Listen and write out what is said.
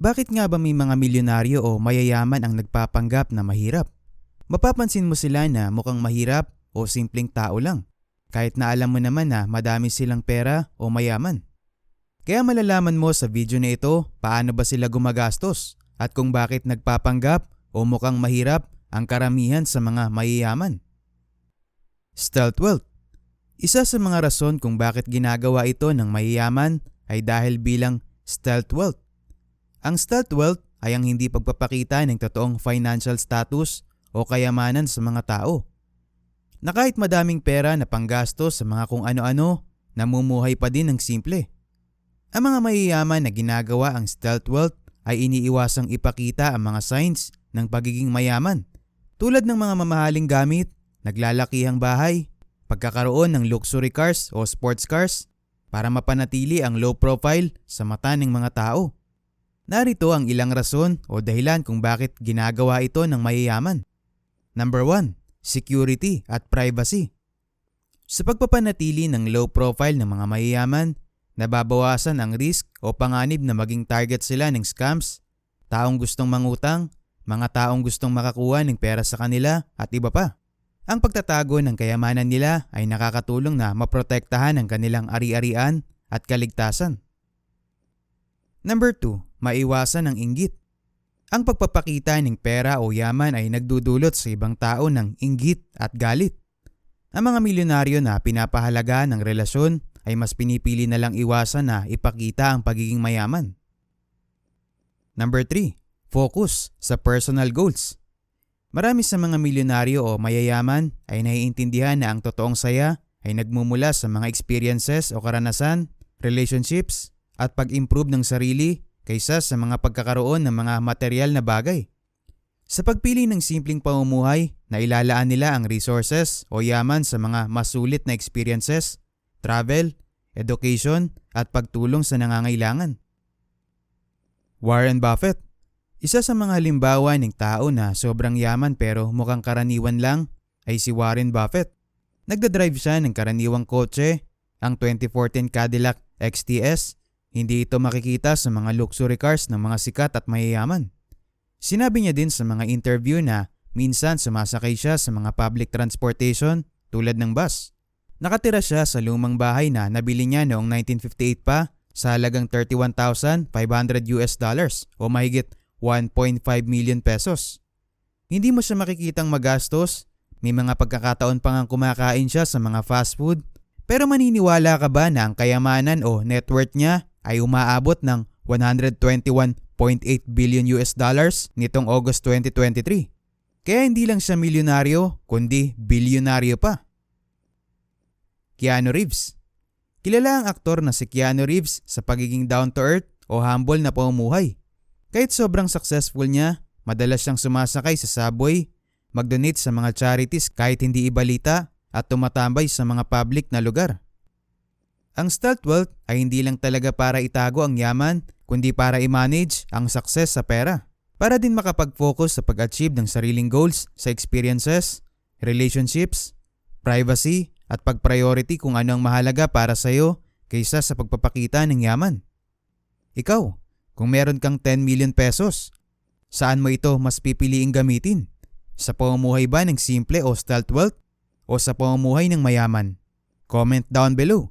Bakit nga ba may mga milyonaryo o mayayaman ang nagpapanggap na mahirap? Mapapansin mo sila na mukhang mahirap o simpleng tao lang, kahit na alam mo naman na madami silang pera o mayaman. Kaya malalaman mo sa video na ito paano ba sila gumagastos at kung bakit nagpapanggap o mukhang mahirap ang karamihan sa mga mayayaman. Stealth wealth Isa sa mga rason kung bakit ginagawa ito ng mayayaman ay dahil bilang stealth wealth. Ang stealth wealth ay ang hindi pagpapakita ng totoong financial status o kayamanan sa mga tao. Na kahit madaming pera na panggastos sa mga kung ano-ano, namumuhay pa din ng simple. Ang mga mayayaman na ginagawa ang stealth wealth ay iniiwasang ipakita ang mga signs ng pagiging mayaman tulad ng mga mamahaling gamit, naglalakihang bahay, pagkakaroon ng luxury cars o sports cars para mapanatili ang low profile sa mata ng mga tao. Narito ang ilang rason o dahilan kung bakit ginagawa ito ng mayayaman. Number 1. Security at privacy. Sa pagpapanatili ng low profile ng mga mayayaman, nababawasan ang risk o panganib na maging target sila ng scams, taong gustong mangutang, mga taong gustong makakuha ng pera sa kanila at iba pa. Ang pagtatago ng kayamanan nila ay nakakatulong na maprotektahan ang kanilang ari-arian at kaligtasan. Number 2, maiwasan ang inggit. Ang pagpapakita ng pera o yaman ay nagdudulot sa ibang tao ng inggit at galit. Ang mga milyonaryo na pinapahalaga ng relasyon ay mas pinipili na lang iwasan na ipakita ang pagiging mayaman. Number 3, focus sa personal goals. Marami sa mga milyonaryo o mayayaman ay naiintindihan na ang totoong saya ay nagmumula sa mga experiences o karanasan, relationships, at pag-improve ng sarili kaysa sa mga pagkakaroon ng mga material na bagay. Sa pagpili ng simpleng pamumuhay, nailalaan nila ang resources o yaman sa mga masulit na experiences, travel, education, at pagtulong sa nangangailangan. Warren Buffett Isa sa mga halimbawa ng tao na sobrang yaman pero mukhang karaniwan lang ay si Warren Buffett. Nagdadrive siya ng karaniwang kotse, ang 2014 Cadillac XTS hindi ito makikita sa mga luxury cars ng mga sikat at mayayaman. Sinabi niya din sa mga interview na minsan sumasakay siya sa mga public transportation tulad ng bus. Nakatira siya sa lumang bahay na nabili niya noong 1958 pa sa halagang 31,500 US dollars o mahigit 1.5 million pesos. Hindi mo siya makikitang magastos, may mga pagkakataon pa ngang kumakain siya sa mga fast food, pero maniniwala ka ba na ang kayamanan o net worth niya ay umaabot ng 121.8 billion US dollars nitong August 2023. Kaya hindi lang siya milyonaryo, kundi bilyonaryo pa. Keanu Reeves Kilala ang aktor na si Keanu Reeves sa pagiging down-to-earth o humble na pamumuhay. Kahit sobrang successful niya, madalas siyang sumasakay sa subway, mag-donate sa mga charities kahit hindi ibalita at tumatambay sa mga public na lugar. Ang stealth wealth ay hindi lang talaga para itago ang yaman, kundi para i-manage ang success sa pera. Para din makapag-focus sa pag-achieve ng sariling goals sa experiences, relationships, privacy, at pag-priority kung ano ang mahalaga para sa iyo kaysa sa pagpapakita ng yaman. Ikaw, kung meron kang 10 million pesos, saan mo ito mas pipiliing gamitin? Sa pamumuhay ba ng simple o stealth wealth? O sa pamumuhay ng mayaman? Comment down below.